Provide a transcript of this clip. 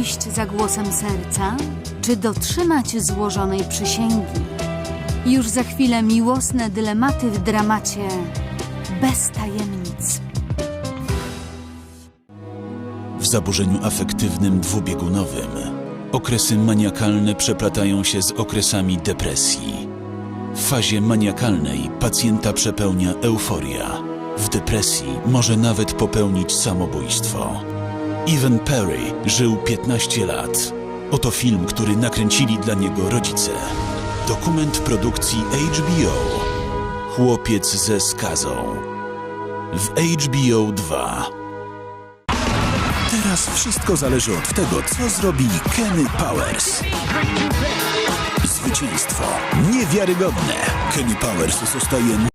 Pójść za głosem serca, czy dotrzymać złożonej przysięgi? Już za chwilę miłosne dylematy w dramacie bez tajemnic. W zaburzeniu afektywnym dwubiegunowym okresy maniakalne przeplatają się z okresami depresji. W fazie maniakalnej pacjenta przepełnia euforia. W depresji może nawet popełnić samobójstwo. Evan Perry żył 15 lat. Oto film, który nakręcili dla niego rodzice. Dokument produkcji HBO. Chłopiec ze skazą. W HBO 2. Teraz wszystko zależy od tego, co zrobi Kenny Powers. Zwycięstwo. Niewiarygodne. Kenny Powers zostaje